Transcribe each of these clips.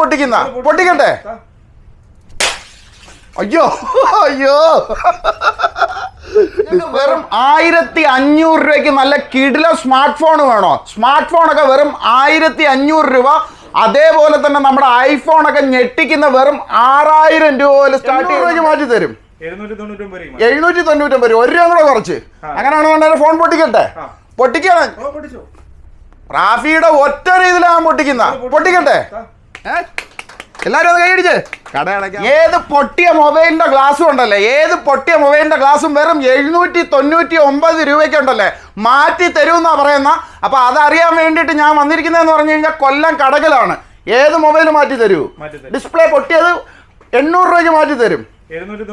പൊട്ടിക്കുന്ന. പൊട്ടിക്കട്ടെ. അയ്യോ അയ്യോ. വെറും ആയിരത്തി അഞ്ഞൂറ് രൂപയ്ക്ക് നല്ല കിടില സ്മാർട്ട് ഫോൺ വേണോ? സ്മാർട്ട് ഫോണൊക്കെ വെറും ആയിരത്തി അഞ്ഞൂറ് രൂപ. അതേപോലെ തന്നെ നമ്മുടെ ഐഫോൺ ഒക്കെ ഞെട്ടിക്കുന്ന വെറും ആറായിരം രൂപ പോലെ സ്റ്റാർട്ട് ചെയ്ത് മാറ്റി തരും. എഴുന്നൂറ്റി തൊണ്ണൂറ്റൊമ്പത് രൂപ. ഒരു രൂപ കൂടെ കുറച്ച്. അങ്ങനെയാണെന്നുണ്ടെങ്കിൽ ഫോൺ പൊട്ടിക്കട്ടെ. പൊട്ടിക്കാണ്. റാഫിയുടെ ഒറ്റ രീതിയിലാണ് പൊട്ടിക്കുന്ന പൊട്ടിക്കട്ടെ? എല്ലാരും ഒന്ന് കൈയടിച്ച്. ഏത് പൊട്ടിയ മൊബൈലിന്റെ ഗ്ലാസും ഉണ്ടല്ലേ? ഏത് പൊട്ടിയ മൊബൈലിന്റെ ഗ്ലാസും വെറും എഴുന്നൂറ്റി തൊണ്ണൂറ്റി ഒമ്പത് രൂപയ്ക്ക് ഉണ്ടല്ലേ മാറ്റി തരുമെന്നാ പറയുന്ന. അപ്പൊ അതറിയാൻ വേണ്ടിയിട്ട് ഞാൻ വന്നിരിക്കുന്നതെന്ന് പറഞ്ഞു കഴിഞ്ഞാൽ കൊല്ലം കടകലാണ്. ഏത് മൊബൈൽ മാറ്റി തരൂ. ഡിസ്പ്ലേ പൊട്ടിയത് എണ്ണൂറ് രൂപയ്ക്ക് മാറ്റി തരും. എഴുന്നൂറ്റി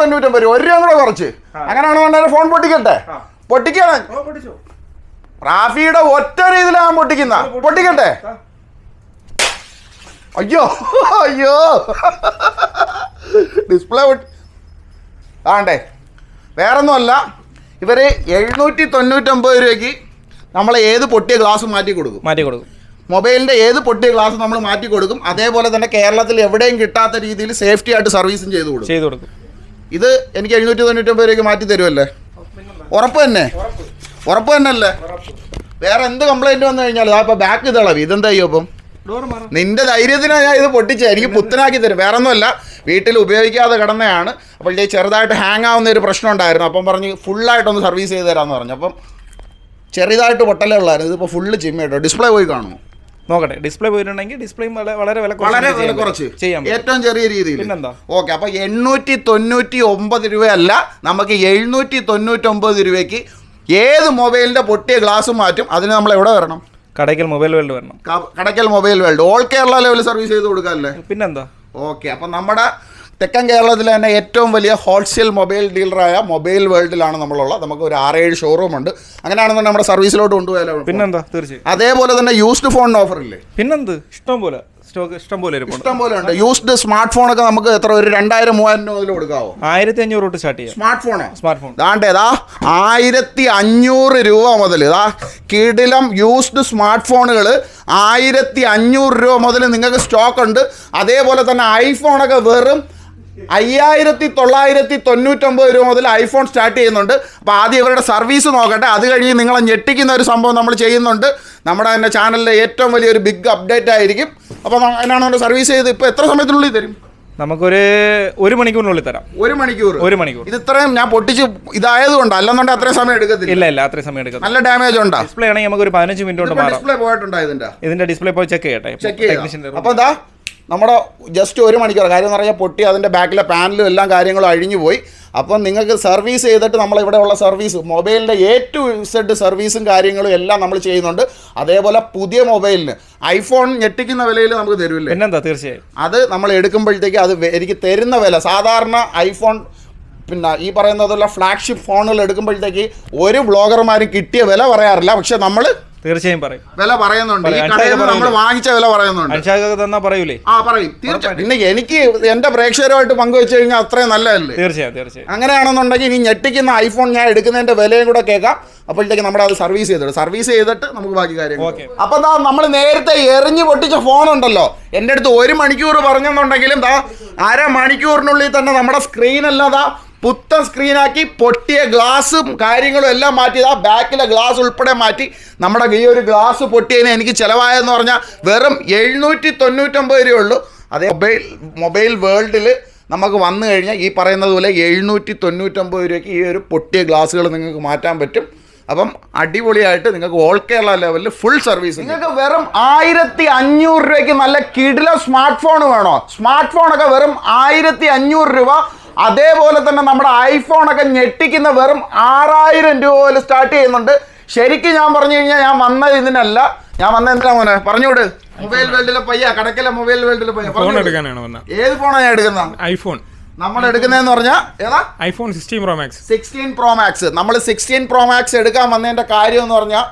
തൊണ്ണൂറ്റൊമ്പത് രൂപ. ഒരു രൂപ കൂടെ കുറച്ച്. അങ്ങനെയാണോ അങ്ങനെയാണെന്നുണ്ടെങ്കിൽ ഫോൺ പൊട്ടിക്കട്ടെ? പൊട്ടിക്കാണ്. റാഫിയുടെ ഒറ്റ രീതിയിലാണ് പൊട്ടിക്കുന്ന. പൊട്ടിക്കട്ടെ. അയ്യോ അയ്യോ. ഡിസ്പ്ലേ ആണ്ടേ വേറൊന്നുമല്ല ഇവർ എഴുന്നൂറ്റി തൊണ്ണൂറ്റൊമ്പത് രൂപയ്ക്ക് നമ്മൾ ഏത് പൊട്ടിയ ഗ്ലാസ് മാറ്റി കൊടുക്കും. മാറ്റി കൊടുക്കും. മൊബൈലിന്റെ ഏത് പൊട്ടിയ ഗ്ലാസ് നമ്മൾ മാറ്റി കൊടുക്കും. അതേപോലെ തന്നെ കേരളത്തിൽ എവിടെയും കിട്ടാത്ത രീതിയിൽ സേഫ്റ്റി ആയിട്ട് സർവീസും ചെയ്തു കൊടുക്കും. ചെയ്തു കൊടുക്കും. ഇത് എനിക്ക് എഴുന്നൂറ്റി തൊണ്ണൂറ്റൊമ്പത് രൂപയ്ക്ക് മാറ്റി തരുമല്ലേ? ഉറപ്പ് തന്നെ. ഉറപ്പ് തന്നെ അല്ലേ വേറെ എന്ത് കംപ്ലൈന്റ് വന്നു കഴിഞ്ഞാൽ ഇതാ ഇപ്പോൾ ബാക്ക് ഇതളവി ഇതെന്താ ചെയ്യും അപ്പം നിന്റെ ധൈര്യത്തിനാണ് ഞാൻ ഇത് പൊട്ടിച്ച. എനിക്ക് പുത്തനാക്കി തരും. വേറെ ഒന്നുമല്ല വീട്ടിൽ ഉപയോഗിക്കാതെ കിടന്നതാണ് അപ്പോൾ ഇതേ ചെറുതായിട്ട് ഹാങ് ആവുന്ന ഒരു പ്രശ്നം ഉണ്ടായിരുന്നു. അപ്പം പറഞ്ഞ് ഫുള്ളായിട്ടൊന്ന് സർവീസ് ചെയ്ത് തരാമെന്ന് പറഞ്ഞു. അപ്പം ചെറുതായിട്ട് പൊട്ടലേ ഉള്ളായിരുന്നു. ഇതിപ്പോൾ ഫുള്ള് ചിമ്മ ഡിസ്പ്ലേ പോയി കാണുമോ? നോക്കട്ടെ. ഡിസ്പ്ലേ പോയിട്ടുണ്ടെങ്കിൽ ഡിസ്പ്ലേയും വളരെ വളരെ വില വളരെ വില കുറച്ച്. ചെയ്യാം ഏറ്റവും ചെറിയ രീതിയിൽ. പിന്നെന്താ? ഓക്കെ. അപ്പോൾ എണ്ണൂറ്റി തൊണ്ണൂറ്റി ഒമ്പത് രൂപയല്ല. നമുക്ക് എഴുന്നൂറ്റി തൊണ്ണൂറ്റി ഒമ്പത് രൂപയ്ക്ക് ഏത് മൊബൈലിന്റെ പൊട്ടിയ ഗ്ലാസ് മാറ്റും. അതിന് നമ്മൾ എവിടെ വരണം? കടയ്ക്കൽ മൊബൈൽ വേൾഡ് വരണം. Kadakkal mobile world. All Kerala level service ചെയ്ത് കൊടുക്കാല്ലേ പിന്നെന്താ? ഓക്കെ അപ്പം നമ്മുടെ തെക്കൻ കേരളത്തിലെ തന്നെ ഏറ്റവും വലിയ ഹോൾസെയിൽ മൊബൈൽ ഡീലറായ മൊബൈൽ വേൾഡിലാണ് നമ്മളുള്ളത്. നമുക്ക് ഒരു ആറേഴ് ഷോറൂം ഉണ്ട്. അങ്ങനെയാണെന്നുണ്ടെങ്കിൽ നമ്മുടെ സർവീസിലോട്ട് കൊണ്ടുപോയാലോ പിന്നെന്താ? തീർച്ചയായും. അതേപോലെ തന്നെ യൂസ്ഡ് ഫോണിന് ഓഫർ ഇല്ലേ? പിന്നെന്ത്? ഇഷ്ടം പോലെ. സ്റ്റോക്ക് ഇഷ്ടം പോലെ ഇഷ്ടം പോലെ ഉണ്ട്. യൂസ്ഡ് സ്മാർട്ട് ഫോണൊക്കെ നമുക്ക് എത്ര ഒരു രണ്ടായിരം മൂവായിരം രൂപ മുതൽ കൊടുക്കാവോ? ആയിരത്തി അഞ്ഞൂറ് തൊട്ട് സ്റ്റാർട്ട് ചെയ്യാം. സ്മാർട്ട് ഫോൺ സ്മാർട്ട് ഫോൺ ദാണ്ടേതാ ആയിരത്തി അഞ്ഞൂറ് രൂപ മുതൽ ഇതാ കിടിലം യൂസ്ഡ് സ്മാർട്ട് ഫോണുകൾ ആയിരത്തി അഞ്ഞൂറ് രൂപ മുതൽ നിങ്ങൾക്ക് സ്റ്റോക്ക് ഉണ്ട് അതേപോലെ തന്നെ ഐഫോണൊക്കെ വെറും അയ്യായിരത്തി തൊള്ളായിരത്തി തൊണ്ണൂറ്റൊമ്പത് രൂപ മുതൽ ഐഫോൺ സ്റ്റാർട്ട് ചെയ്യുന്നുണ്ട്. അപ്പോൾ ആദ്യം ഇവരുടെ സർവീസ് നോക്കട്ടെ. അത് കഴിഞ്ഞ് നിങ്ങളെ ഞെട്ടിക്കുന്ന ഒരു സംഭവം നമ്മൾ ചെയ്യുന്നുണ്ട്. നമ്മുടെ തന്നെ ചാനലിലെ ഏറ്റവും വലിയൊരു ബിഗ് അപ്ഡേറ്റ് ആയിരിക്കും. അപ്പോൾ അതിനാണ് നമ്മുടെ സർവീസ് ചെയ്ത്? ഇപ്പോൾ എത്ര സമയത്തിനുള്ളിൽ തരും? നമുക്കൊരു ഒരു മണിക്കൂറിനുള്ളിൽ തരാം. ഒരു മണിക്കൂർ. ഒരു മണിക്കൂർ. ഇത് ഇത്രയും ഞാൻ പൊട്ടിച്ച് ഇതായത് കൊണ്ട് അല്ലെന്നുണ്ടെങ്കിൽ അത്രയും സമയം എടുക്കത്തില്ല. ഇല്ല ഇല്ല അത്രയും സമയം എടുക്കും നല്ല ഡാമേജ് ഉണ്ടോ? ഡിസ്പ്ലേ ആണെങ്കിൽ നമുക്ക് ഒരു പതിനഞ്ച് മിനിറ്റ് കൊണ്ട് ഡിസ്പ്ലേ പോയിട്ടുണ്ടോ ഇതിന്റെ. ഇതിന്റെ ഡിസ്പ്ലേ പോയി ചെക്ക് ചെയ്യട്ടെ. ചെയ്യാം. അപ്പൊ എന്താ? നമ്മുടെ ജസ്റ്റ് ഒരു മണിക്കൂർ. കാര്യം എന്ന് പറഞ്ഞാൽ പൊട്ടി അതിന്റെ ബാക്കിലെ പാനലും എല്ലാം കാര്യങ്ങളും അഴിഞ്ഞു പോയി. അപ്പം നിങ്ങൾക്ക് സർവീസ് ചെയ്തിട്ട് നമ്മൾ ഇവിടെയുള്ള ഉള്ള സർവീസ് മൊബൈലിന്റെ എ ടു സെഡ് സർവീസും കാര്യങ്ങളും എല്ലാം നമ്മൾ ചെയ്യുന്നുണ്ട്. അതേപോലെ പുതിയ മൊബൈലിന്. ഐഫോൺ ഞെട്ടിക്കുന്ന വിലയിൽ നമുക്ക് തരുമല്ലോ എന്നെന്താ തീർച്ചയായും. അത് നമ്മൾ എടുക്കുമ്പോഴത്തേക്ക് അത് എനിക്ക് തരുന്ന വില. സാധാരണ ഐഫോൺ പിന്നെ ഈ പറയുന്നതുള്ള ഫ്ലാഗ്ഷിപ്പ് ഫോണുകൾ എടുക്കുമ്പോഴത്തേക്ക് ഒരു ബ്ലോഗർമാരും കിട്ടിയ വില പറയാറില്ല. പക്ഷെ നമ്മൾ തീർച്ചയായും പറയും. വില പറയുന്നുണ്ട്. ഈ പറയാം. കടയിൽ നിന്ന് നമ്മൾ വാങ്ങിച്ച വില പറയുന്നുണ്ട്. അൻഷാഖൊക്കെ തന്നാ പറയൂലേ? ആ പറയും. തീർച്ചയായും. പിന്നെ എനിക്ക് എന്റെ പ്രേക്ഷകരുമായിട്ട് പങ്കുവെച്ചു കഴിഞ്ഞാൽ അത്രയും നല്ലതല്ലേ? തീർച്ചയായും തീർച്ചയായും. അങ്ങനെയാണെന്നുണ്ടെങ്കിൽ ഇനി ഞെട്ടിക്കുന്ന ഐഫോൺ ഞാൻ എടുക്കുന്നതിന്റെ വിലയും കൂടെ കേൾക്കാം. അപ്പോഴത്തേക്ക് നമ്മുടെ അത് സർവീസ് ചെയ്തിട്ട് സർവീസ് ചെയ്തിട്ട് നമുക്ക് ബാക്കി കാര്യങ്ങൾ ഓക്കെ. അപ്പൊ എന്താ നമ്മൾ നേരത്തെ എറിഞ്ഞു പൊട്ടിച്ച ഫോൺ ഉണ്ടല്ലോ. എന്റെ അടുത്ത് ഒരു മണിക്കൂർ പറഞ്ഞെന്നുണ്ടെങ്കിലും ദാ അര മണിക്കൂറിനുള്ളിൽ തന്നെ നമ്മുടെ സ്ക്രീനെല്ലാം ദാ പുത്തൻ സ്ക്രീനാക്കി പൊട്ടിയ ഗ്ലാസും കാര്യങ്ങളും എല്ലാം മാറ്റി ആ ബാക്കിലെ ഗ്ലാസ് ഉൾപ്പെടെ മാറ്റി. നമ്മുടെ ഈ ഒരു ഗ്ലാസ് പൊട്ടിയതിന് എനിക്ക് ചിലവായെന്ന് പറഞ്ഞാൽ വെറും എഴുന്നൂറ്റി തൊണ്ണൂറ്റൊമ്പത് രൂപ ഉള്ളൂ അതേ മൊബൈൽ മൊബൈൽ വേൾഡിൽ നമുക്ക് വന്നു കഴിഞ്ഞാൽ ഈ പറയുന്നത് പോലെ എഴുന്നൂറ്റി തൊണ്ണൂറ്റൊമ്പത് രൂപയ്ക്ക് ഈ ഒരു പൊട്ടിയ ഗ്ലാസ്സുകൾ നിങ്ങൾക്ക് മാറ്റാൻ പറ്റും. അപ്പം അടിപൊളിയായിട്ട് നിങ്ങൾക്ക് ഓൾ കേരള ലെവലിൽ ഫുൾ സർവീസ് നിങ്ങൾക്ക് വെറും ആയിരത്തി അഞ്ഞൂറ് രൂപയ്ക്ക് നല്ല കിടില സ്മാർട്ട് ഫോൺ വേണോ? സ്മാർട്ട് ഫോണൊക്കെ വെറും ആയിരത്തി അഞ്ഞൂറ് രൂപ അതേപോലെ തന്നെ നമ്മുടെ ഐഫോണൊക്കെ ഞെട്ടിക്കുന്ന വെറും ആറായിരം രൂപ പോലെ സ്റ്റാർട്ട് ചെയ്യുന്നുണ്ട്. ശരിക്കും ഞാൻ പറഞ്ഞു കഴിഞ്ഞാൽ ഞാൻ വന്നത് ഇതിനല്ല. ഞാൻ വന്ന എന്തിനാ മോനെ? പറഞ്ഞോട് മൊബൈൽ വേൾഡിലെ പയ്യ. കടക്കല്ല മൊബൈൽ വേൾഡിലെ പയ്യ. ഫോൺ എടുക്കാനാണ് വന്നത്. ഏത് ഫോണാണ് ഞാൻ എടുക്കുന്നത്? ഐഫോൺ നമ്മൾ എടുക്കുന്നതെന്ന് പറഞ്ഞാൽ ഏതാ? IPhone sixteen pro max sixteen pro max നമ്മൾ സിക്സ്റ്റീൻ പ്രോ മാക്സ് എടുക്കാൻ വന്നതിന്റെ കാര്യം എന്ന് പറഞ്ഞാൽ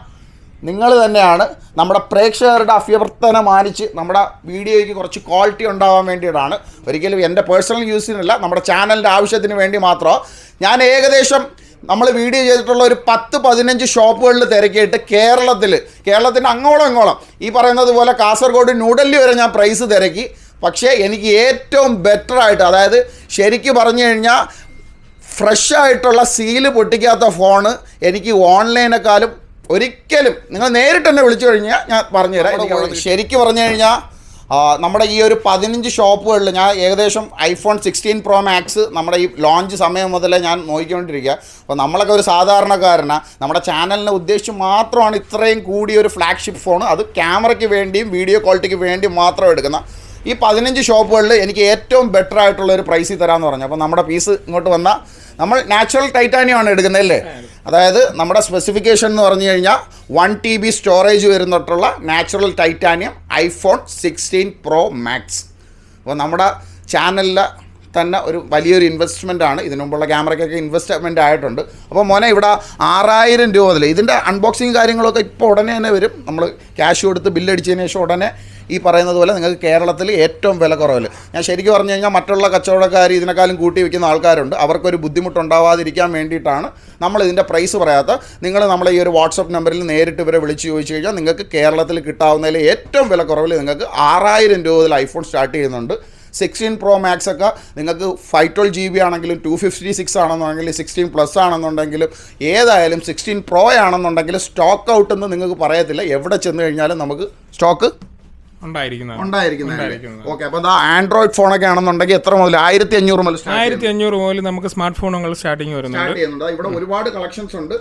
നിങ്ങൾ തന്നെയാണ് നമ്മുടെ പ്രേക്ഷകരുടെ അഭ്യർത്ഥന മാനിച്ച് നമ്മുടെ വീഡിയോയ്ക്ക് കുറച്ച് ക്വാളിറ്റി ഉണ്ടാവാൻ വേണ്ടിയിട്ടാണ്. ഒരിക്കലും എന്റെ പേഴ്സണൽ യൂസിനല്ല നമ്മുടെ ചാനലിന്റെ ആവശ്യത്തിന് വേണ്ടി മാത്രമോ ഞാൻ ഏകദേശം നമ്മൾ വീഡിയോ ചെയ്തിട്ടുള്ള ഒരു പത്ത് പതിനഞ്ച് ഷോപ്പുകളിൽ തിരക്കിയിട്ട് കേരളത്തിൽ കേരളത്തിന്റെ അങ്ങോളം ഇങ്ങോളം ഈ പറയുന്നത് പോലെ കാസർഗോഡ് ന്യൂഡൽഹി വരെ ഞാൻ പ്രൈസ് തിരക്കി. പക്ഷേ എനിക്ക് ഏറ്റവും ബെറ്റർ ആയിട്ട് അതായത് ശരിക്കും പറഞ്ഞു കഴിഞ്ഞാൽ ഫ്രഷ് ആയിട്ടുള്ള സീൽ പൊട്ടിക്കാത്ത ഫോണ് എനിക്ക് ഓൺലൈനേക്കാളും ഒരിക്കലും നിങ്ങൾ നേരിട്ട് എന്നെ വിളിച്ചു കഴിഞ്ഞാൽ ഞാൻ പറഞ്ഞുതരാം എനിക്ക് അവിടെ ശരിക്കും പറഞ്ഞു കഴിഞ്ഞാൽ നമ്മുടെ ഈ ഒരു പതിനഞ്ച് ഷോപ്പുകളിൽ ഞാൻ ഏകദേശം ഐഫോൺ സിക്സ്റ്റീൻ പ്രോ മാക്സ് നമ്മുടെ ഈ ലോഞ്ച് സമയം മുതലേ ഞാൻ നോക്കിക്കൊണ്ടിരിക്കുക. അപ്പോൾ നമ്മളൊക്കെ ഒരു സാധാരണക്കാരനാണ് നമ്മുടെ ചാനലിനെ ഉദ്ദേശിച്ച് മാത്രമാണ് ഇത്രയും കൂടിയ ഒരു ഫ്ലാഗ്ഷിപ്പ് ഫോൺ അത് ക്യാമറയ്ക്ക് വേണ്ടിയും വീഡിയോ ക്വാളിറ്റിക്ക് വേണ്ടിയും മാത്രം എടുക്കുന്ന ഈ പതിനഞ്ച് ഷോപ്പുകളിൽ എനിക്ക് ഏറ്റവും ബെറ്റർ ആയിട്ടുള്ള ഒരു പ്രൈസിൽ തരാമെന്ന് പറഞ്ഞു. അപ്പോൾ നമ്മുടെ പീസ് ഇങ്ങോട്ട് വന്നാൽ നമ്മൾ നാച്ചുറൽ ടൈറ്റാനിയം ആണ് എടുക്കുന്നത് അല്ലേ? അതായത് നമ്മുടെ സ്പെസിഫിക്കേഷൻ എന്ന് പറഞ്ഞു കഴിഞ്ഞാൽ one T B storage വരുന്നിട്ടുള്ള natural titanium iPhone sixteen pro max അപ്പോൾ നമ്മുടെ ചാനലിൽ തന്നെ ഒരു വലിയൊരു ഇൻവെസ്റ്റ്മെന്റ് ആണ്. ഇതിനു മുമ്പുള്ള ക്യാമറയ്ക്കൊക്കെ ഇൻവെസ്റ്റ്മെന്റ് ആയിട്ടുണ്ട്. അപ്പോൾ മോനെ ഇവിടെ ആറായിരം രൂപ മുതൽ ഇതിന്റെ അൺബോക്സിങ് കാര്യങ്ങളൊക്കെ ഇപ്പോൾ ഉടനെ തന്നെ വരും. നമ്മൾ ക്യാഷ് കൊടുത്ത് ബില്ലടിച്ചതിന് ശേഷം ഉടനെ ഈ പറയുന്നത് പോലെ നിങ്ങൾക്ക് കേരളത്തിൽ ഏറ്റവും വില കുറവിൽ ഞാൻ ശരിക്കും പറഞ്ഞു കഴിഞ്ഞാൽ മറ്റുള്ള കച്ചവടക്കാർ ഇതിനേക്കാളും കൂട്ടി വയ്ക്കുന്ന ആൾക്കാരുണ്ട്. അവർക്കൊരു ബുദ്ധിമുട്ടുണ്ടാവാതിരിക്കാൻ വേണ്ടിയിട്ടാണ് നമ്മൾ ഇതിന്റെ പ്രൈസ് പറയാത്ത. നിങ്ങൾ നമ്മളെ ഈ ഒരു വാട്സപ്പ് നമ്പറിൽ നേരിട്ട് ഇവരെ വിളിച്ച് ചോദിച്ചു കഴിഞ്ഞാൽ നിങ്ങൾക്ക് കേരളത്തിൽ കിട്ടാവുന്നതിൽ ഏറ്റവും വില കുറവിൽ നിങ്ങൾക്ക് ആറായിരം രൂപ മുതൽ ഐഫോൺ സ്റ്റാർട്ട് ചെയ്യുന്നുണ്ട്. സിക്സ്റ്റീൻ പ്രോ മാക്സ് ഒക്കെ നിങ്ങൾക്ക് ഫൈവ് ട്വൽവ് ജി ബി ആണെങ്കിലും ടു ഫിഫ്റ്റി സിക്സ് ആണെന്നുണ്ടെങ്കിൽ സിക്സ്റ്റീൻ പ്ലസ് ആണെന്നുണ്ടെങ്കിലും ഏതായാലും സിക്സ്റ്റീൻ പ്രോ ആണെന്നുണ്ടെങ്കിൽ സ്റ്റോക്ക് ഔട്ട് എന്ന് നിങ്ങൾക്ക് പറയത്തില്ല. എവിടെ ചെന്ന് കഴിഞ്ഞാലും നമുക്ക് സ്റ്റോക്ക് ഉണ്ടായിരിക്കുന്നത്. ഓക്കെ അപ്പോൾ ആൻഡ്രോയിഡ് ഫോണൊക്കെ ആണെന്നുണ്ടെങ്കിൽ എത്ര മുതൽ? ആയിരത്തി അഞ്ഞൂറ് മുതൽ ആയിരത്തി അഞ്ഞൂറ് മുതൽ നമുക്ക് സ്മാർട്ട് ഫോണുകൾ സ്റ്റാർട്ടിങ് വരുന്നുണ്ട്. ഇവിടെ ഒരുപാട് കളക്ഷൻസ് ഉണ്ട്.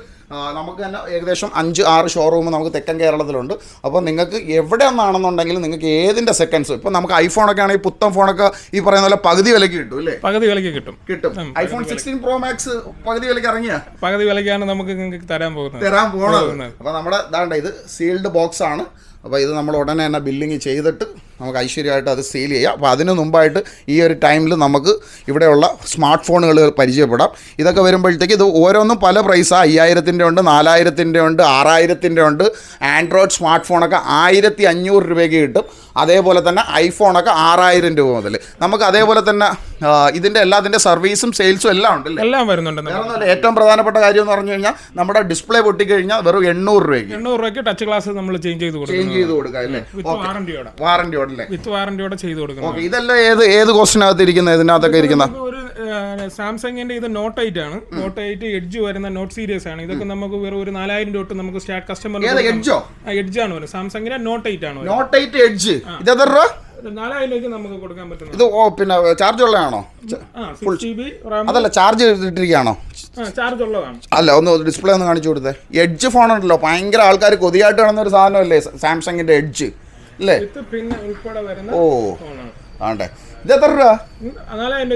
നമുക്ക് തന്നെ ഏകദേശം അഞ്ച് ആറ് ഷോറൂം നമുക്ക് തെക്കൻ കേരളത്തിലുണ്ട്. അപ്പോൾ നിങ്ങൾക്ക് എവിടെ നിന്നാണെന്നുണ്ടെങ്കിലും നിങ്ങൾക്ക് ഏതിന്റെ സെക്കൻഡ്സ് ഇപ്പോൾ നമുക്ക് ഐഫോണൊക്കെ ആണെങ്കിൽ പുത്തൻ ഫോണൊക്കെ ഈ പറയുന്ന പോലെ പകുതി വിലക്ക് കിട്ടും അല്ലേ? പകുതി വിലക്ക് കിട്ടും. കിട്ടും. ഐഫോൺ സിക്സ്റ്റീൻ പ്രോ മാക്സ് പകുതി വിലക്ക് ഇറങ്ങിയ? പകുതി വിലക്കാണ് നമുക്ക് നിങ്ങൾക്ക് തരാൻ പോകുന്നത്. തരാൻ പോകുന്നത്. അപ്പോൾ നമ്മുടെ ഇതാണ്ട് ഇത് സീൽഡ് ബോക്സ് ആണ്. അപ്പോൾ ഇത് നമ്മൾ ഉടനെ തന്നെ ബില്ലിങ് ചെയ്തിട്ട് നമുക്ക് ഐശ്വര്യമായിട്ട് അത് സെയിൽ ചെയ്യാം. അപ്പോൾ അതിന് മുമ്പായിട്ട് ഈ ഒരു ടൈമിൽ നമുക്ക് ഇവിടെയുള്ള സ്മാർട്ട് ഫോണുകൾ പരിചയപ്പെടാം. ഇതൊക്കെ വരുമ്പോഴത്തേക്ക് ഇത് ഓരോന്നും പല പ്രൈസാണ് അയ്യായിരത്തിന്റെ ഉണ്ട് നാലായിരത്തിന്റെ ഉണ്ട് ആറായിരത്തിന്റെ ഉണ്ട്. ആൻഡ്രോയിഡ് സ്മാർട്ട് ഫോണൊക്കെ ആയിരത്തി അഞ്ഞൂറ് രൂപയ്ക്ക് കിട്ടും. അതേപോലെ തന്നെ ഐഫോണൊക്കെ ആറായിരം രൂപ മുതൽ നമുക്ക് അതേപോലെ തന്നെ ആ, എല്ലാ ഇതിന്റെ സർവീസും സെയിൽസും എല്ലാം ഉണ്ടല്ലേ? എല്ലാം വരുന്നുണ്ട് ഏറ്റവും പ്രധാനപ്പെട്ട കാര്യം എന്ന് പറഞ്ഞു കഴിഞ്ഞാൽ നമ്മുടെ ഡിസ്പ്ലേ പൊട്ടിക്കഴിഞ്ഞാൽ വെറും എണ്ണൂറ് രൂപയ്ക്ക്. എണ്ണൂറ് രൂപയ്ക്ക് ടച്ച് ഗ്ലാസ് നമ്മൾ ചേഞ്ച് ചെയ്ത് ചേഞ്ച് കൊടുക്കുന്നു ചെയ്ത് കൊടുക്കാം അല്ലേ? വാറന്റിയോടെ വാറന്റിയോടെ അല്ലേ? വിത്ത് വാറന്റിയോടെ ചെയ്ത് കൊടുക്കും ഓക്കെ ഇതെല്ലാം ഏത് ഏത് കോസ്റ്റിനകത്ത് ഇരിക്കുന്ന? ഇതിനകത്തൊക്കെ ഇരിക്കുന്ന? ഒരു സാംസങ്ങിന്റെ ഇത് നോട്ട് എയ്റ്റ് ആണ്. നോട്ട് എയ്റ്റ് എഡ്ജ് വരുന്ന നോട്ട് സീരീസ് ആണ്. ഇതൊക്കെ നമുക്ക് വെറും ഒരു നാലായിരം രൂപ തൊട്ട് നമുക്ക് സ്റ്റാർട്ട് കസ്റ്റമർ എഡ്ജോ എഡ്ജ് ആണ് വരുന്നത്. സാംസങ്ങിന്റെ നോട്ട് എയ്റ്റ് ആണ്. നോട്ട് എയ്റ്റ് എഡ്ജ് ഇത് എത്ര രൂപ? ഒരു നാലായിരം രൂപയ്ക്ക് നമുക്ക് കൊടുക്കാൻ ഇത് ഓ പിന്നെ ചാർജ് ഉള്ളതാണോ? അതല്ല ചാർജ് ഇട്ടിരിക്കുകയാണോ ചാർജ് ഉള്ളതാണ്. അല്ല ഒന്ന് ഡിസ്പ്ലേ ഒന്ന് കാണിച്ചു കൊടുത്തേ. എഡ്ജ് ഫോൺ ഉണ്ടല്ലോ ഭയങ്കര ആൾക്കാർ കൊതിയായിട്ട് കാണുന്ന ഒരു സാധനമല്ലേ സാംസങ്ങിന്റെ എഡ്ജ് അല്ലേ? പിന്നെ ഉൾപ്പെടെ വരുന്ന ഓ ആണ്ടേ. ഇത് എത്ര രൂപ? ആണ്ടേ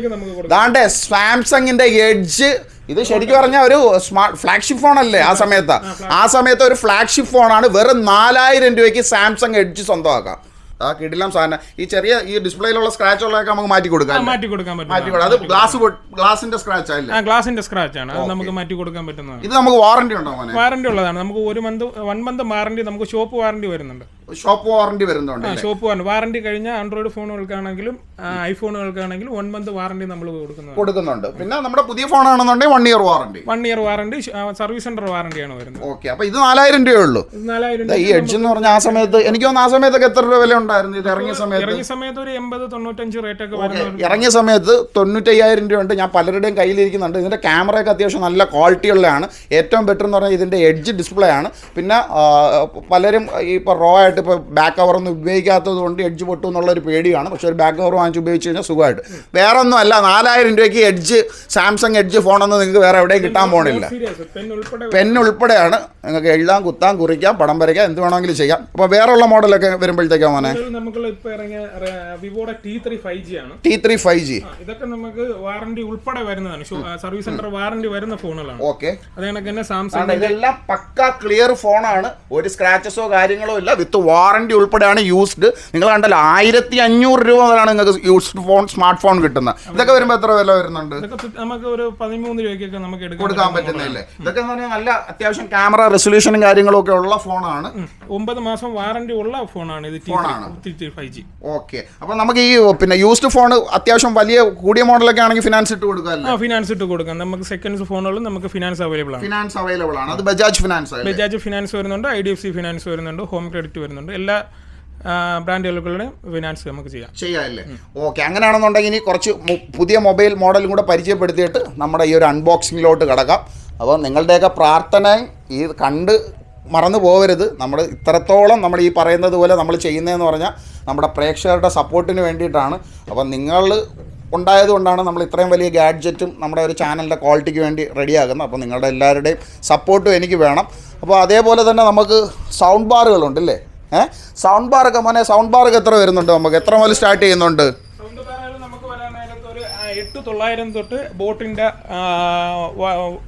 ദാണ്ടെ സാംസങ്ങിന്റെ എഡ്ജ് ഇത് ശരിക്കും പറഞ്ഞാൽ ഒരു സ്മാർട്ട് ഫ്ലാഗ്ഷിപ്പ് ഫോൺ അല്ലേ ആ സമയത്ത്? ആ സമയത്ത് ഒരു ഫ്ലാഗ്ഷിപ്പ് ഫോണാണ് വെറും നാലായിരം രൂപയ്ക്ക് സാംസങ് എഡ്ജ് സ്വന്തമാക്കാം. ആ കിടിലം സാധനം. ഈ ചെറിയ ഈ ഡിസ്പ്ലേയിലുള്ള സ്ക്രാച്ച് ഉള്ളതൊക്കെ നമുക്ക് മാറ്റി കൊടുക്കാം മാറ്റി കൊടുക്കാൻ മാറ്റി പറ്റും കൊടുക്കാം. അത് ഗ്ലാസ് ഗ്ലാസിന്റെ സ്ക്രാച്ച് ആ ഗ്ലാസിന്റെ സ്ക്രാച്ച് ആണ്. അത് നമുക്ക് മാറ്റി കൊടുക്കാൻ പറ്റുന്നതാണ്. ഇത് നമുക്ക് വാറണ്ടി ഉണ്ടോ വാറന്റി ഉള്ളതാണ്. നമുക്ക് ഒരു മന്ത് വൺ മന്ത് വാറന്റി നമുക്ക് ഷോപ്പ് വാറണ്ടി വരുന്നുണ്ട്. ഷോപ്പ് വാറണ്ടി വരുന്നുണ്ട് ഷോപ്പ് വാറണ്ടി. വാറന്റി കഴിഞ്ഞാൽ ആൻഡ്രോയിഡ് ഫോണുകൾക്കാണെങ്കിലും ഐഫോണുകൾക്കാണെങ്കിലും വൺ മന്ത് വാറണ്ടി നമ്മൾ കൊടുക്കുന്നത് കൊടുക്കുന്നുണ്ട്. പിന്നെ നമ്മുടെ പുതിയ ഫോൺ ആണെന്നുണ്ടെങ്കിൽ one year warranty one year warranty service centre വാറന്റിയാണ് വരുന്നത്. ഓക്കെ അപ്പൊ ഇത് നാലായിരം രൂപയേ ഉള്ളൂ. ഈ എഡ്ജ് എന്ന് പറഞ്ഞ ആ സമയത്ത് എനിക്ക് തോന്നുന്നു ആ സമയത്തൊക്കെ എത്ര രൂപ വില ഉണ്ടായിരുന്നു? ഇത് ഇറങ്ങിയ സമയത്ത് ഇറങ്ങിയ സമയത്ത്? ഒരു എൺപത് തൊണ്ണൂറ്റഞ്ച് റേറ്റ് ഒക്കെ ഇറങ്ങിയ സമയത്ത് തൊണ്ണൂറ്റയ്യായിരം രൂപ ഉണ്ട് ഞാൻ പലരുടെയും കയ്യിലിരിക്കുന്നുണ്ട്. ഇതിന്റെ ക്യാമറയൊക്കെ അത്യാവശ്യം നല്ല ക്വാളിറ്റിയുള്ളതാണ്. ഏറ്റവും ബെറ്റർ എന്ന് പറഞ്ഞാൽ ഇതിന്റെ എഡ്ജ് ഡിസ്പ്ലേ ആണ്. പിന്നെ പലരും ഈ ഇപ്പോൾ റോ ആയിട്ട് ഇപ്പോൾ ബാക്ക് കവറൊന്നും ഉപയോഗിക്കാത്തത് കൊണ്ട് എഡ്ജ് പൊട്ടും എന്നുള്ളൊരു പേടിയാണ്. പക്ഷേ ഒരു ബാക്ക് കവർ വാങ്ങിച്ച് ഉപയോഗിച്ച് കഴിഞ്ഞാൽ സുഖമായിട്ട്. വേറെ ഒന്നും അല്ല നാലായിരം രൂപയ്ക്ക് എഡ്ജ് സാംസങ് എഡ്ജ് ഫോണൊന്നും നിങ്ങൾക്ക് വേറെ എവിടെയും കിട്ടാൻ പോകണില്ല സീരിയസ് പെൻ ഉൾപ്പെടെ പെൻ ഉൾപ്പെടെയാണ്. നിങ്ങൾക്ക് എഴുതാൻ കുത്താൻ കുറിക്കാം പടം വരയ്ക്കാം എന്ത് വേണമെങ്കിലും ചെയ്യാം. അപ്പോൾ വേറെയുള്ള മോഡലൊക്കെ വരുമ്പോഴത്തേക്കാണ് മോനെ? ടി ത്രീ ഫൈവ് ജി ഇതൊക്കെ നമുക്ക് വാറണ്ടി ഉൾപ്പെടെ വരുന്നതാണ്. സർവീസ് സെന്റർ വാറണ്ടി വരുന്ന ഫോണുകളാണ്. ഓക്കെ അത് കണക്ക് തന്നെ സാംസങ് ഇതെല്ലാം പക്ക ക്ലിയർ ഫോണാണ് ഒരു സ്ക്രാച്ചസോ കാര്യങ്ങളോ ഇല്ല വിത്ത് വാറണ്ടി ഉൾപ്പെടെയാണ് യൂസ്ഡ്. നിങ്ങൾ കണ്ടല്ലോ ആയിരത്തി അഞ്ഞൂറ് രൂപ മുതലാണ് നിങ്ങൾക്ക് യൂസ്ഡ് ഫോൺ സ്മാർട്ട് ഫോൺ കിട്ടുന്നത്. ഇതൊക്കെ വരുമ്പോൾ എത്ര വില വരുന്നുണ്ട്? നമുക്ക് ഒരു പതിമൂന്ന് രൂപയ്ക്കൊക്കെ നമുക്ക് കൊടുക്കാൻ പറ്റുന്ന പറ്റുന്നില്ലേ ഇതൊക്കെ എന്ന് പറഞ്ഞാൽ നല്ല അത്യാവശ്യം ക്യാമറ റെസൊല്യൂഷനും കാര്യങ്ങളും ഒക്കെ ഉള്ള ഫോണാണ്. ഒമ്പത് മാസം വാറണ്ടി ഉള്ള ഫോണാണ് ഇത് ഫോണാണ്. Five G okay. അപ്പോൾ നമുക്ക് ഈ പിന്നെ യൂസ്ഡ് ഫോൺ അത്യാവശ്യം വലിയ കൂടിയ മോഡലൊക്കെ ആണെങ്കിൽ ഫിനാൻസ് ഇട്ട് കൊടുക്കാം ഫിനാൻസ് ഇട്ട് കൊടുക്കാം. നമുക്ക് സെക്കൻഡ്സ് ഫോണുകളും നമുക്ക് ഫിനാൻസ് അവൈലബിൾ ആണ്. ഫിനാൻസ് അവൈലബിൾ ആണ്. അത് ബജാജ് ഫിനാൻസ് ബജാജ് ഫിനാൻസ് വരുന്നുണ്ട് I D F C finance വരുന്നുണ്ട് ഹോം ക്രെഡിറ്റ് വരുന്നുണ്ട്. എല്ലാ ബ്രാൻഡുകളുടെയും ഫിനാൻസ് നമുക്ക് ചെയ്യാം. ചെയ്യാമല്ലേ ഓക്കെ അങ്ങനെയാണെന്നുണ്ടെങ്കിൽ ഇനി കുറച്ച് പുതിയ മൊബൈൽ മോഡലും കൂടെ പരിചയപ്പെടുത്തിയിട്ട് നമ്മുടെ ഈ ഒരു അൺബോക്സിങ്ങിലോട്ട് കിടക്കാം. അപ്പോൾ നിങ്ങളുടെയൊക്കെ പ്രാർത്ഥന ഈ കണ്ട് മറന്നു പോകരുത്. നമ്മൾ ഇത്രത്തോളം നമ്മൾ ഈ പറയുന്നത് പോലെ നമ്മൾ ചെയ്യുന്നതെന്ന് പറഞ്ഞാൽ നമ്മുടെ പ്രേക്ഷകരുടെ സപ്പോർട്ടിന് വേണ്ടിയിട്ടാണ്. അപ്പോൾ നിങ്ങൾ ഉണ്ടായതുകൊണ്ടാണ് നമ്മൾ ഇത്രയും വലിയ ഗാഡ്ജറ്റും നമ്മുടെ ഒരു ചാനലിന്റെ ക്വാളിറ്റിക്ക് വേണ്ടി റെഡിയാകുന്നത്. അപ്പോൾ നിങ്ങളുടെ എല്ലാവരുടെയും സപ്പോർട്ടും എനിക്ക് വേണം. അപ്പോൾ അതേപോലെ തന്നെ നമുക്ക് സൗണ്ട് ബാറുകളുണ്ട് അല്ലേ ഏഹ് സൗണ്ട് ബാറൊക്കെ മോനെ സൗണ്ട് ബാറൊക്കെ എത്ര വരുന്നുണ്ട് നമുക്ക്? എത്ര മുതൽ സ്റ്റാർട്ട് ചെയ്യുന്നുണ്ട്? എട്ട് തൊള്ളായിരം തൊട്ട് ബോട്ടിന്റെ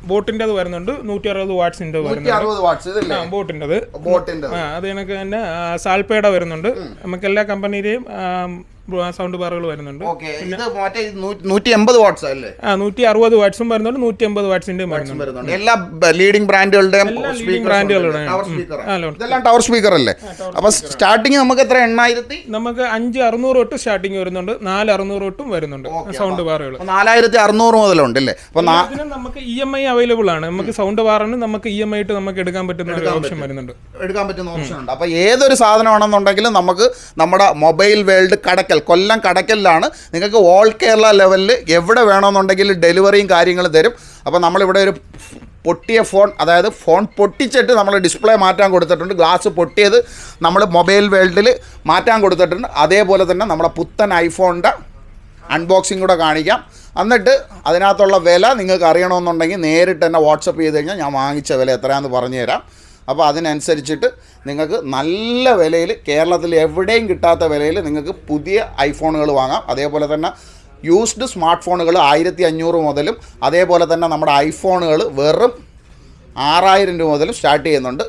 ബോട്ടിന്റെ അത് വരുന്നുണ്ട്. നൂറ്റി അറുപത് വാട്ട്സിന്റെ നൂറ്റി വരുന്നുണ്ട് ബോട്ടിന്റെത് ബോട്ടിന്റെ അത് കണക്ക് തന്നെ ആ, സാൽപ്പയുടെ വരുന്നുണ്ട്. നമുക്ക് എല്ലാ കമ്പനിയുടെയും സൗണ്ട് ബാറുകൾ വരുന്നുണ്ട്. ഇത് മറ്റേ നൂറ്റി എൺപത് വാട്ട്സ് അല്ലേ? ആ നൂറ്റി അറുപത് വാട്ട്സും വരുന്നുണ്ട് നൂറ്റി അമ്പത് വാട്ട്സിന്റെയും വരുന്നുണ്ട്. എല്ലാ ലീഡിംഗ് ബ്രാൻഡുകളുടെയും ബ്രാൻഡുകളുടെ ഇതെല്ലാം ടവർ സ്പീക്കർ അല്ലേ? അപ്പൊ സ്റ്റാർട്ടിങ് നമുക്ക് എത്ര എണ്ണായിരത്തി? നമുക്ക് അഞ്ച് അറുന്നൂറ് തൊട്ട് സ്റ്റാർട്ടിങ് വരുന്നുണ്ട് നാല് അറുന്നൂറ് തൊട്ടും വരുന്നുണ്ട് സൗണ്ട് ബാറുകൾ. നാലായിരത്തി അറുന്നൂറ് മുതലുണ്ട് അല്ലേ അപ്പൊ നമുക്ക് ഇ എം ഐ അവൈലബിൾ ആണ്. നമുക്ക് സൗണ്ട് ബാറിന് നമുക്ക് ഇ എം ഐ ആയിട്ട് നമുക്ക് എടുക്കാൻ പറ്റുന്ന ഒരു ഓപ്ഷൻ വരുന്നുണ്ട്. എടുക്കാൻ പറ്റുന്ന ഓപ്ഷൻ ഉണ്ട്. അപ്പൊ ഏതൊരു സാധനമാണെന്നുണ്ടെങ്കിലും നമുക്ക് നമ്മുടെ മൊബൈൽ വേൾഡ് കടക്കൽ കൊല്ലം കടക്കലിലാണ്. നിങ്ങൾക്ക് ഓൾ കേരള ലെവലിൽ എവിടെ വേണമെന്നുണ്ടെങ്കിൽ ഡെലിവറിയും കാര്യങ്ങളും തരും. അപ്പോൾ നമ്മളിവിടെ ഒരു പൊട്ടിയ ഫോൺ അതായത് ഫോൺ പൊട്ടിച്ചിട്ട് നമ്മൾ ഡിസ്പ്ലേ മാറ്റാൻ കൊടുത്തിട്ടുണ്ട്. ഗ്ലാസ് പൊട്ടിയത് നമ്മൾ മൊബൈൽ വേൾഡിൽ മാറ്റാൻ കൊടുത്തിട്ടുണ്ട്. അതേപോലെ തന്നെ നമ്മുടെ പുത്തൻ ഐഫോണിന്റെ അൺബോക്സിംഗ് കൂടെ കാണിക്കാം. എന്നിട്ട് അതിനകത്തുള്ള വില നിങ്ങൾക്ക് അറിയണമെന്നുണ്ടെങ്കിൽ നേരിട്ട് തന്നെ വാട്സപ്പ് ചെയ്ത് കഴിഞ്ഞാൽ ഞാൻ വാങ്ങിച്ച വില എത്രയാണെന്ന് പറഞ്ഞു തരാം അപ്പോൾ അതിനനുസരിച്ചിട്ട് നിങ്ങൾക്ക് നല്ല വിലയിൽ കേരളത്തിൽ എവിടെയും കിട്ടാത്ത വിലയിൽ നിങ്ങൾക്ക് പുതിയ ഐഫോണുകൾ വാങ്ങാം. അതേപോലെ തന്നെ യൂസ്ഡ് സ്മാർട്ട് ഫോണുകൾ ആയിരത്തി അഞ്ഞൂറ് മുതലും അതേപോലെ തന്നെ നമ്മുടെ ഐഫോണുകൾ വെറും ആറായിരം രൂപ മുതലും സ്റ്റാർട്ട് ചെയ്യുന്നുണ്ട്.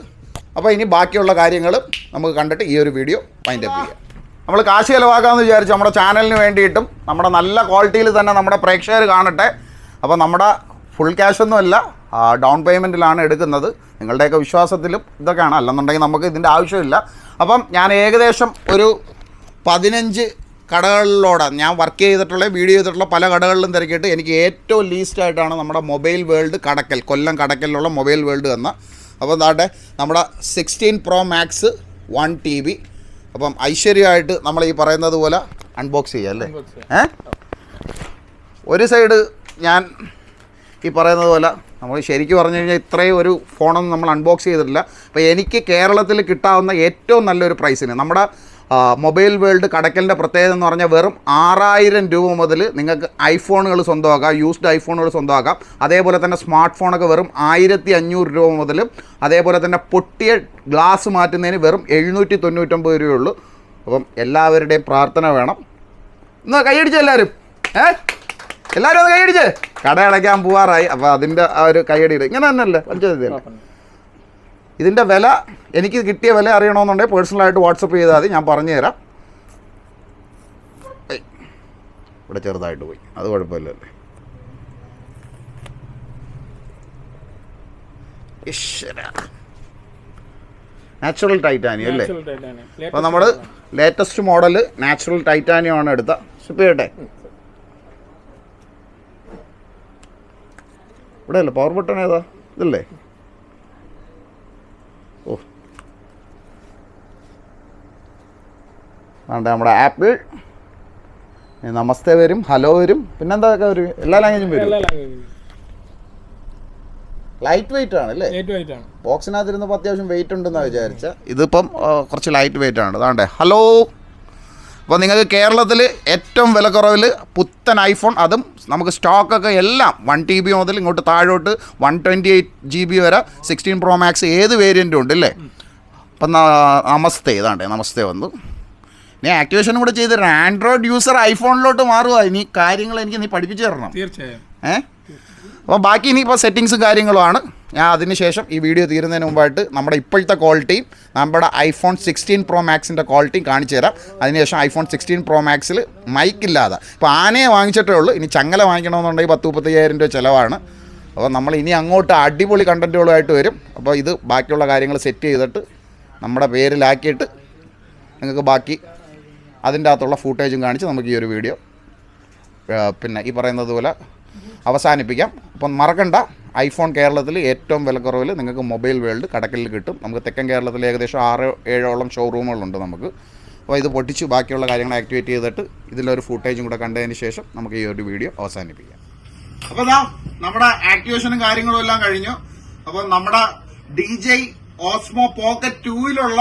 അപ്പോൾ ഇനി ബാക്കിയുള്ള കാര്യങ്ങൾ നമുക്ക് കണ്ടിട്ട് ഈ ഒരു വീഡിയോ വൈൻഡ് അപ്പ് ചെയ്യാം. നമ്മൾ കാശ് ചിലവാക്കാമെന്ന് വിചാരിച്ചു നമ്മുടെ ചാനലിന് വേണ്ടിയിട്ടും നമ്മുടെ നല്ല ക്വാളിറ്റിയിൽ തന്നെ നമ്മുടെ പ്രേക്ഷകർ കാണട്ടെ. അപ്പോൾ നമ്മുടെ ഫുൾ ക്യാഷൊന്നുമല്ല ഡൗൺ പേയ്മെന്റിലാണ് എടുക്കുന്നത്. നിങ്ങളുടെയൊക്കെ വിശ്വാസത്തിലും ഇതൊക്കെയാണ്. അല്ലെന്നുണ്ടെങ്കിൽ നമുക്ക് ഇതിന്റെ ആവശ്യമില്ല. അപ്പം ഞാൻ ഏകദേശം ഒരു പതിനഞ്ച് കടകളിലൂടെ ഞാൻ വർക്ക് ചെയ്തിട്ടുള്ള വീഡിയോ ചെയ്തിട്ടുള്ള പല കടകളിലും തിരക്കിയിട്ട് എനിക്ക് ഏറ്റവും ലീസ്റ്റ് ആയിട്ടാണ് നമ്മുടെ മൊബൈൽ വേൾഡ് കടക്കൽ കൊല്ലം കടക്കലിലുള്ള മൊബൈൽ വേൾഡ് എന്ന. അപ്പോൾ എന്താട്ടെ നമ്മുടെ sixteen pro max one T B അപ്പം ഐശ്വര്യമായിട്ട് നമ്മൾ ഈ പറയുന്നത് പോലെ അൺബോക്സ് ചെയ്യാം അല്ലേ? ഏ? ഒരു സൈഡ് ഞാൻ ഈ പറയുന്നത് പോലെ നമ്മൾ ശരിക്കും പറഞ്ഞു കഴിഞ്ഞാൽ ഇത്രയും ഒരു ഫോണൊന്നും നമ്മൾ അൺബോക്സ് ചെയ്തിട്ടില്ല. അപ്പോൾ എനിക്ക് കേരളത്തിൽ കിട്ടാവുന്ന ഏറ്റവും നല്ലൊരു പ്രൈസിന് നമ്മുടെ മൊബൈൽ വേൾഡ് കടക്കലിന്റെ പ്രത്യേകത എന്ന് പറഞ്ഞാൽ വെറും ആറായിരം രൂപ മുതൽ നിങ്ങൾക്ക് ഐഫോണുകൾ സ്വന്തമാക്കാം യൂസ്ഡ് ഐഫോണുകൾ സ്വന്തമാക്കാം. അതേപോലെ തന്നെ സ്മാർട്ട് ഫോണൊക്കെ വെറും ആയിരത്തി അഞ്ഞൂറ് രൂപ മുതലും അതേപോലെ തന്നെ പൊട്ടിയ ഗ്ലാസ് മാറ്റുന്നതിന് വെറും എഴുന്നൂറ്റി തൊണ്ണൂറ്റൊമ്പത് രൂപയുള്ളൂ അപ്പം എല്ലാവരുടെയും പ്രാർത്ഥന വേണം. എന്നാൽ കൈയടിച്ച് എല്ലാവരും? ഏ? എല്ലാവരും അത് കൈയടിച്ച് കട അടയ്ക്കാൻ പോവാറായി. അപ്പോൾ അതിന്റെ ആ ഒരു കൈയടി ഇങ്ങനെ തന്നെയല്ലേ? പഞ്ചായത്ത് ഇതിന്റെ വില എനിക്ക് കിട്ടിയ വില അറിയണമെന്നുണ്ടെങ്കിൽ പേഴ്സണലായിട്ട് വാട്സപ്പ് ചെയ്താൽ മതി. ഞാൻ പറഞ്ഞു തരാം ഇവിടെ ചെറുതായിട്ട് പോയി. അത് കുഴപ്പമില്ലല്ലേ. നാച്ചുറൽ ടൈറ്റാനിയം അല്ലേ? അപ്പൊ നമ്മൾ ലേറ്റസ്റ്റ് മോഡൽ നാച്ചുറൽ ടൈറ്റാനിയം ആണ് എടുത്ത. സിപ്പ് ചെയ്യട്ടെ? ഇവിടെ അല്ലേ പവർ ബട്ടൺ ഏതാ? ഇതല്ലേ? ഓ. അതുകൊണ്ട് നമ്മുടെ ആപ്പിൾ നമസ്തേ വരും ഹലോ വരും പിന്നെന്താ വരും. എല്ലാ ലാംഗ്വേജും വരും. ലൈറ്റ് വെയിറ്റ് ആണ്. അല്ലേ ബോക്സിനകത്തിരുന്ന് ബോക്സിനകത്തിരുന്നപ്പോൾ അത്യാവശ്യം വെയിറ്റ് ഉണ്ടെന്നാണ് വിചാരിച്ച. ഇതിപ്പം കുറച്ച് ലൈറ്റ് വെയിറ്റ് ആണ്. അതാണ്ടേ ഹലോ അപ്പോൾ നിങ്ങൾക്ക് കേരളത്തിൽ ഏറ്റവും വിലക്കുറവിൽ പുത്തൻ ഐഫോൺ അതും നമുക്ക് സ്റ്റോക്കൊക്കെ എല്ലാം വൺ ടി ബി മുതൽ ഇങ്ങോട്ട് താഴോട്ട് one twenty eight G B വരെ സിക്സ്റ്റീൻ പ്രോ മാക്സ് ഏത് വേരിയന്റും ഉണ്ട് അല്ലേ? അപ്പം നമസ്തേ ഇതാണ്ടേ നമസ്തേ വന്നു. നീ ആക്ടിവേഷനും കൂടെ ചെയ്ത് തരണം ആൻഡ്രോയിഡ് യൂസർ ഐഫോണിലോട്ട് മാറുക ഇനി കാര്യങ്ങൾ എനിക്ക് നീ പഠിപ്പിച്ചു തരണം. തീർച്ചയായും. ഏ? അപ്പോൾ ബാക്കി ഇനിയിപ്പോൾ സെറ്റിങ്സും കാര്യങ്ങളുമാണ് ഞാൻ അതിനുശേഷം ഈ വീഡിയോ തീരുന്നതിന് മുമ്പായിട്ട് നമ്മുടെ ഇപ്പോഴത്തെ ക്വാളിറ്റിയും നമ്മുടെ ഐഫോൺ സിക്സ്റ്റീൻ പ്രോ മാക്സിന്റെ ക്വാളിറ്റിയും കാണിച്ചു തരാം. അതിനുശേഷം ഐഫോൺ സിക്സ്റ്റീൻ പ്രോ മാക്സിൽ മൈക്കില്ലാതെ ഇപ്പോൾ ആനയെ വാങ്ങിച്ചിട്ടേ ഉള്ളൂ. ഇനി ചങ്ങല വാങ്ങിക്കണമെന്നുണ്ടെങ്കിൽ പത്ത് മുപ്പത്തയ്യായിരം രൂപ ചിലവാണ്. അപ്പോൾ നമ്മൾ ഇനി അങ്ങോട്ട് അടിപൊളി കണ്ടന്റുകളുമായിട്ട് വരും. അപ്പോൾ ഇത് ബാക്കിയുള്ള കാര്യങ്ങൾ സെറ്റ് ചെയ്തിട്ട് നമ്മുടെ പേരിലാക്കിയിട്ട് നിങ്ങൾക്ക് ബാക്കി അതിന്റെ അകത്തുള്ള ഫൂട്ടേജും കാണിച്ച് നമുക്ക് ഈ ഒരു വീഡിയോ പിന്നെ ഈ പറയുന്നത് പോലെ അവസാനിപ്പിക്കാം. അപ്പം മറക്കണ്ട ഐഫോൺ കേരളത്തിൽ ഏറ്റവും വിലക്കുറവിൽ നിങ്ങൾക്ക് മൊബൈൽ വേൾഡ് കടക്കലിൽ കിട്ടും. നമുക്ക് തെക്കൻ കേരളത്തിൽ ഏകദേശം ആറ് ഏഴോളം ഷോറൂമുകളുണ്ട് നമുക്ക്. അപ്പോൾ ഇത് പൊട്ടിച്ച് ബാക്കിയുള്ള കാര്യങ്ങൾ ആക്ടിവേറ്റ് ചെയ്തിട്ട് ഇതിലൊരു ഫുട്ടേജും കൂടെ കണ്ടതിന് ശേഷം നമുക്ക് ഈ ഒരു വീഡിയോ അവസാനിപ്പിക്കാം. അപ്പോൾ ഇതാ നമ്മുടെ ആക്ടിവേഷനും കാര്യങ്ങളും എല്ലാം കഴിഞ്ഞു. അപ്പോൾ നമ്മുടെ ഡി ജെ ഓസ്മോ പോക്കറ്റ് ടൂയിലുള്ള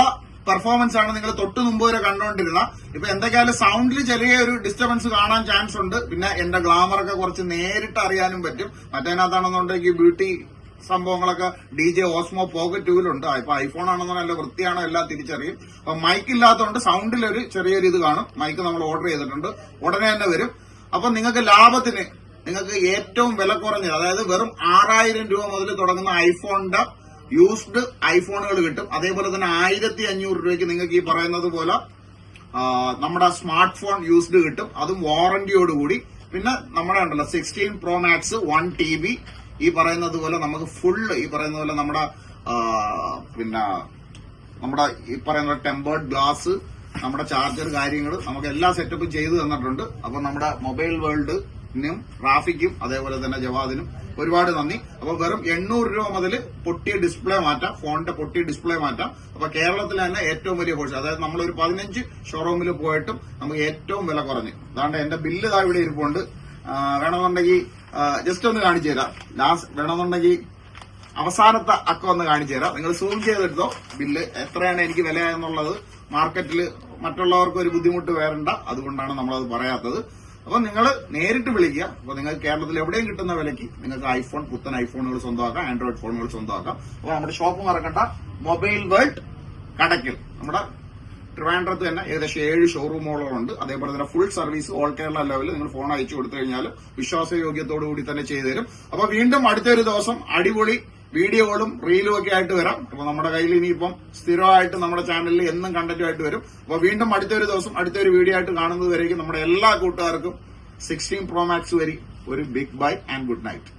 പെർഫോമൻസ് ആണ് നിങ്ങൾ തൊട്ട് മുമ്പ് വരെ കണ്ടുകൊണ്ടിരുന്ന ഇപ്പൊ എന്തൊക്കെയായാലും സൗണ്ടിൽ ചെറിയ ഒരു ഡിസ്റ്റർബൻസ് കാണാൻ ചാൻസ് ഉണ്ട്. പിന്നെ എന്റെ ഗ്ലാമറൊക്കെ കുറച്ച് നേരിട്ട് അറിയാനും പറ്റും. മറ്റേനകത്താണെന്നുണ്ടെങ്കിൽ ബ്യൂട്ടി സംഭവങ്ങളൊക്കെ ഡി ജെ ഓസ്മോ പോക്കറ്റ് ടൂവിലുണ്ട് ഇപ്പൊ ഐഫോൺ ആണെന്നോ നല്ല വൃത്തിയാണോ എല്ലാം തിരിച്ചറിയും. അപ്പൊ മൈക്ക് ഇല്ലാത്തതുകൊണ്ട് സൗണ്ടിൽ ഒരു ചെറിയൊരു ഇത് കാണും. മൈക്ക് നമ്മൾ ഓർഡർ ചെയ്തിട്ടുണ്ട്. ഉടനെ തന്നെ വരും. അപ്പൊ നിങ്ങൾക്ക് ലാഭത്തിന് നിങ്ങൾക്ക് ഏറ്റവും വില കുറഞ്ഞത് അതായത് വെറും ആറായിരം രൂപ മുതൽ തുടങ്ങുന്ന ഐഫോണിന്റെ യൂസ്ഡ് ഐഫോണുകൾ കിട്ടും. അതേപോലെ തന്നെ ആയിരത്തി അഞ്ഞൂറ് രൂപയ്ക്ക് നിങ്ങൾക്ക് ഈ പറയുന്നത് പോലെ നമ്മുടെ സ്മാർട്ട് ഫോൺ യൂസ്ഡ് കിട്ടും. അതും വാറന്റിയോട് കൂടി. പിന്നെ നമ്മുടെ ഉണ്ടല്ലോ sixteen pro max one T B ഈ പറയുന്നത് പോലെ നമുക്ക് ഫുള്ള് ഈ പറയുന്ന പോലെ നമ്മുടെ പിന്നെ നമ്മുടെ ഈ പറയുന്ന ടെമ്പേർഡ് ഗ്ലാസ് നമ്മുടെ ചാർജർ കാര്യങ്ങൾ നമുക്ക് എല്ലാ സെറ്റപ്പും ചെയ്തു തന്നിട്ടുണ്ട്. അപ്പൊ നമ്മുടെ മൊബൈൽ വേൾഡിനും റാഫിക്കും അതേപോലെ തന്നെ ജവാദിനും ഒരുപാട് നന്ദി. അപ്പൊ വെറും എണ്ണൂറ് രൂപ മുതൽ പൊട്ടിയ ഡിസ്പ്ലേ മാറ്റാം. ഫോണിന്റെ പൊട്ടിയ ഡിസ്പ്ലേ മാറ്റാം. അപ്പൊ കേരളത്തിൽ തന്നെ ഏറ്റവും വലിയ കോഴ്സ് അതായത് നമ്മൾ ഒരു പതിനഞ്ച് ഷോറൂമിൽ പോയിട്ടും നമുക്ക് ഏറ്റവും വില കുറഞ്ഞു. അതാണ്ട് എന്റെ ബില്ല് താ ഇവിടെ ഇരിപ്പുണ്ട്. വേണമെന്നുണ്ടെങ്കിൽ ജസ്റ്റ് ഒന്ന് കാണിച്ചു തരാം. ലാസ്റ്റ് വേണമെന്നുണ്ടെങ്കിൽ അവസാനത്തെ അക്കം ഒന്ന് കാണിച്ചു തരാം. നിങ്ങൾ സൂം ചെയ്തെടുത്തോ. ബില്ല് എത്രയാണ് എനിക്ക് വില എന്നുള്ളത്. മാർക്കറ്റിൽ മറ്റുള്ളവർക്ക് ഒരു ബുദ്ധിമുട്ട് വരണ്ട. അതുകൊണ്ടാണ് നമ്മളത് പറയാത്തത്. അപ്പൊ നിങ്ങൾ നേരിട്ട് വിളിക്കുക. അപ്പൊ നിങ്ങൾക്ക് കേരളത്തിൽ എവിടെയും കിട്ടുന്ന വിലയ്ക്ക് നിങ്ങൾക്ക് ഐഫോൺ പുത്തൻ ഐഫോണുകൾ സ്വന്തമാക്കാം ആൻഡ്രോയിഡ് ഫോണുകൾ സ്വന്തമാക്കാം. അപ്പൊ നമ്മുടെ ഷോപ്പ് മറക്കണ്ട. മൊബൈൽ വേൾഡ് കടക്കിൽ നമ്മുടെ ട്രിവാൻഡ്രത്ത് തന്നെ ഏകദേശം ഏഴ് ഷോറൂമുകളുണ്ട് അതേപോലെ തന്നെ ഫുൾ സർവീസ് ഓൾ കേരള ലെവലിൽ നിങ്ങൾ ഫോൺ അയച്ചു കൊടുത്തു കഴിഞ്ഞാൽ വിശ്വാസയോഗ്യത്തോടു കൂടി തന്നെ ചെയ്തു തരും അപ്പൊ വീണ്ടും അടുത്തൊരു ദിവസം അടിപൊളി വീഡിയോകളും റീലും ഒക്കെ ആയിട്ട് വരാം. അപ്പൊ നമ്മുടെ കയ്യിൽ ഇനിയിപ്പം സ്ഥിരമായിട്ട് നമ്മുടെ ചാനലിൽ എന്നും കണ്ടന്റുമായിട്ട് വരും. അപ്പൊ വീണ്ടും അടുത്തൊരു ദിവസം അടുത്തൊരു വീഡിയോ ആയിട്ട് കാണുന്നത് വരേക്കും. നമ്മുടെ എല്ലാ കൂട്ടുകാർക്കും സിക്സ്റ്റീൻ പ്രോ മാക്സ് വരി. ഒരു big bye and good night